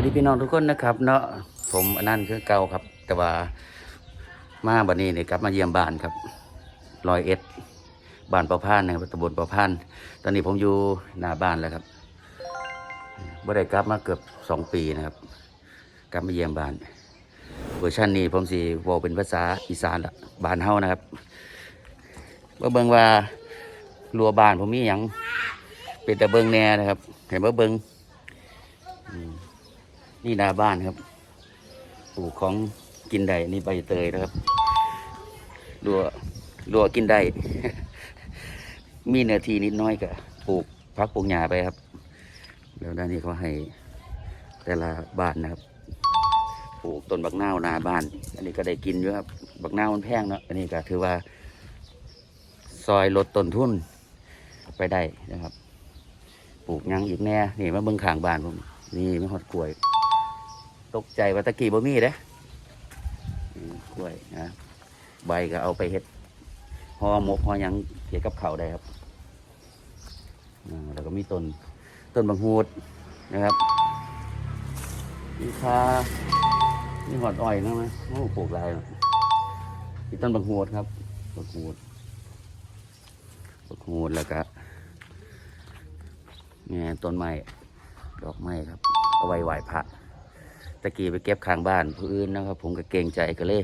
วัสดีพี่น้องทุกคนนะครับ เนาะผมอันนั้นคือเก่าครับ แต่ว่ามาบัดนี้เนี่ยกลับมาเยี่ยมบ้านครับรอยเอ็ดบ้านประพานนะครับตำบลประพาน ตอนนี้ผมอยู่หน้าบ้านแล้วครับบ่ได้กลับมาเกือบสองปีนะครับ กลับมาเยี่ยมบ้านเวอร์ชันนี้ผมสิเวอเป็นภาษาอีสานละบ้านเฮานะครับเบิ่งเบิงว่ารัวบ้านผมมีหยังเป็นแต่เบิงแน่นะครับ เห็นว่าเบิง นี่นาบ้านครับปลูกของกินได้นี่ใบเตยนะครับรัวรัวกินได้ มีเนื้อที่นิดน้อยก็ปลูกพักปลูกหญ้าไปครับ แล้วด้านนี้เขาให้แต่ละบ้านนะครับปลูกต้นบักนาวหน้าบ้าน อันนี้ก็ได้กินอยู่ครับ บักนาวมันแพงเนาะอันนี้ก็ถือว่า ซอยลดต้นทุนไปได้นะครับ ปลูกยังอีกแน่ นี่มาเบิ่งขางบ้านผม นี่ไม่หอดกล้วย ตกใจว่าตะกี้บ่มีเด้กล้วยนะใบก็เอาไปเฮ็ดห่อหมกห่อยังเกี่ยวกับเข้าได้ครับแล้วก็มีต้นต้นบางฮูดนะครับมีคามีหอดอ้อยนะมั้ยโอ้ปลูกหลายเนาะมีต้นบางฮูดครับบางฮูดบางฮูดแล้วก็เนี่ยต้นไม้ดอกไม้ครับ เอาไว้ไหว้พระ ตะกี้ไปเก็บข้างบ้านผู้อื่นนะครับ ผมก็เกรงใจก็เลย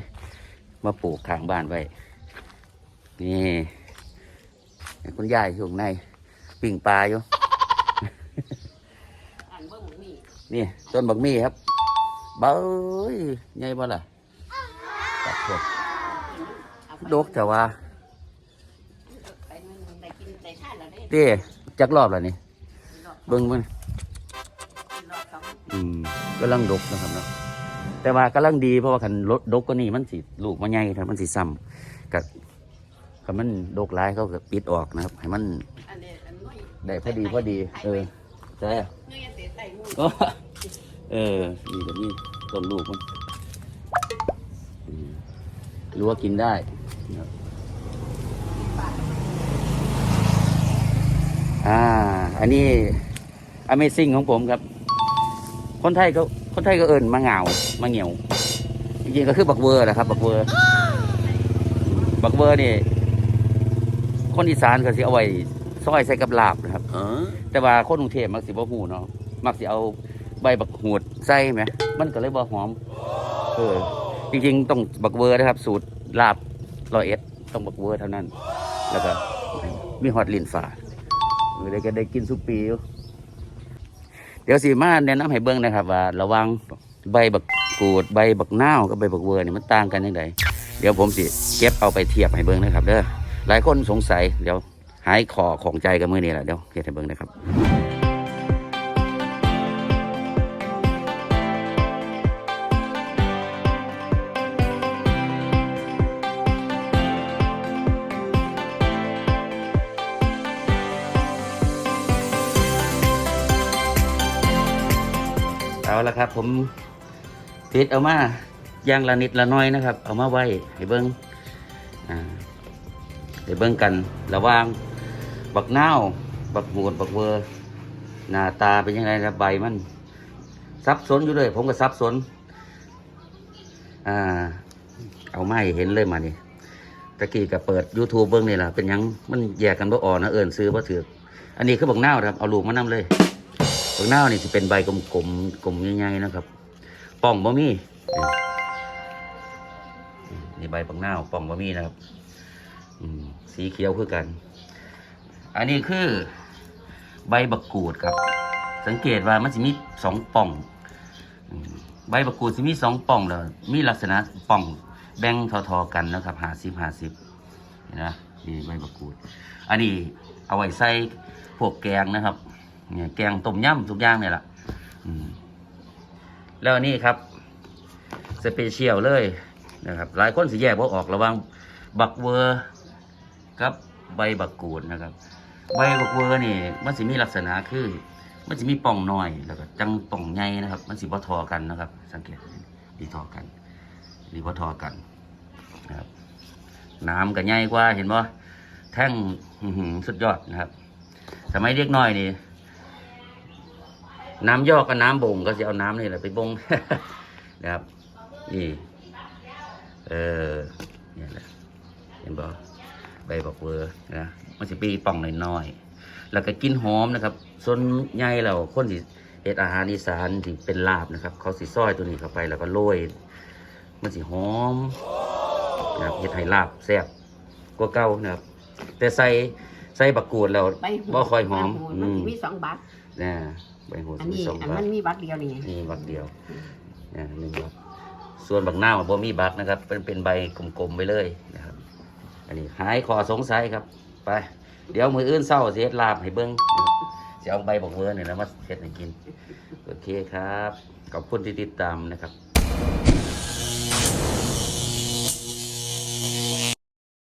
มาปลูกข้างบ้านไว้ นี่คุณยายอยู่ข้างในปิ่งปลาอยู่อันเบิ่งมีนี่ต้นบักมี่ครับ เบ้ยใหญ่บ่ล่ะตัดเผ็ดเอาไปดกแต่ว่าไปมันได้กินได้ทานแล้วเด้เต้จักรอบแล้วนี่ เบิ่งมันร อบสองอืมกำลังดกนะครับเนาะแต่ว่ากำลังดีเพราะว่าคันลดดกก็นี่มันสิลูกมันใหญ่ครับมันสิซ้ำกับคันมันดกหลายเขาก็ปิดออกนะครับ ให้มันอันนี้อันน้อยได้พอดีพอดี เออใช่น้อยเตะไตงูโอ้เออนี่แบบนี้ต้นลูกมันอืมรู้ว่ากินได้นะครับอ่า อันนี้ Amazing ของผมครับ คนไทยก็คนไทยก็เอิญมาเหงามาเหงียวจริงๆก็คือบักเวอร์นะครับ บักเวอร์บักเวอร์นี่คนอีสานก็สิเอาไว้ซอยใส่กับลาบนะครับแต่ว่าคนกรุงเทพมักสิบ่หูเนาะมักสิเอาใบบักหูดใส่ไหมมันก็เลยบ่หอมเออจริงๆ ต้องบักเวอร์นะครับ สูตรลาบร้อยเอ็ดต้องบักเวอร์เท่านั้น แล้วก็มีฮอตลินฝาเออได้ก็ได้กินสุปีอยู่ เดี๋ยวสิมาแนะนำให้เบิ่งนะครับว่าระวังใบบักกูดใบบักนาวกับใบบักเวอร์นี่มันต่างกันยังไงเดี๋ยวผมสิเก็บเอาไปเทียบให้เบิ่งนะครับเด้อหลายคนสงสัยเดี๋ยวหายคอของใจกับมือนี่แหละเดี๋ยวเฮ็บให้เบิ่งนะครับ เอาละครับ ผมติดเอามาอย่างละนิดละน้อยนะครับ เอามาไว้ให้เบิ้งอ่าให้เบิ้งกันระว่างบักนาวบักหูดบักเวอร์หน้าตาเป็นยังไงนะใบมันซับซ้อนอยู่เลย ผมก็ซับซ้อนอ่า เอาไมาให้เห็นเลยมานี่ตะกี้ก็เปิด YouTube เบิ้งนี่แหละเป็นยังมันแยกกันบ่ออนะเอิญซื้อบ่ถืออันนี้คือบักนาวครับเอาลูกมานํเลย บักนาวนี่สิเป็นใบกลมๆกลมใหญ่ๆนะครับป่องบะมี่นี่ใบบักนาวป่องบะมี่นะครับอืมสีเขียวคือกัน อันนี้คือใบบักกูดครับ สังเกตว่ามันจะมีสองป่อง ใบบักกูดจะมีสองป่องแล้วมีลักษณะป่องแบ่งทอๆกันนะครับหาสิบหาสิบนไหมนี่ใบบักกูด อันนี้เอาไว้ใส่พวกแกงนะครับ เนี่ยแกงต้มยำทุกอย่างเนี่ยแหละแล้วนี่ครับสเปเชียลเลยนะครับ หลายคนสิแยกว่าออกระว่างบักเวอร์กับใบบักกูดนะครับ ใบบักเวอร์นี่มันสิมีลักษณะคือ มันจะมีป่องน้อยแล้วก็จังป่องใหญ่นะครับ มันสิบ่ทอกันนะครับ สังเกตดีทอกันดีบ่ทอกันนะครับน้ำก็ใหญ่กว่าเห็นบ่แท่งสุดยอดนะครับสมัยเด็กน้อยนี่ น้ำยอกกับน้ำบ่งก็จะเอาน้ำนี่แหละไปบ่งนะครับ นี่เออเนี่ยแหละเห็นบ่ใบบอกเวอร์นะมันจะปีป่องน้อยๆแล้วก็กินหอมนะครับ ส่วนใหญ่เราคนที่เฮ็ดอาหารอีสานที่เป็นลาบนะครับ เขาสิซอยตัวนี้เข้าไปแล้วก็โรยมันสิหอมนะครับเฮ็ดให้ลาบแซ่บกว่าเก่านะครับ แต่ใส่ใส่บักกูดแล้วใบหูบ่ค่อยหอมใบหูอืมันมสิมีสองบัตร นะใบหูอันมีนี้สองอันบามัทนมีบัตรเดียวนี่ นี่บักเดียวนะหนึ่งบักส่วนบักหน้าวบ่มีบักนะครับ เป็นเป็นใบกลมๆไปเลยนะครับ อันนี้หายขอสงสัยครับ ไป เดี๋ยวมืออื่นเศร้าสิเฮ็ดลาบให้เบิ้งนะครับจะเอาใบบอกเวอร์นี่นะมาเฮ็ดให้กิน โอเคครับ ขอบคุณที่ติดตามนะครับ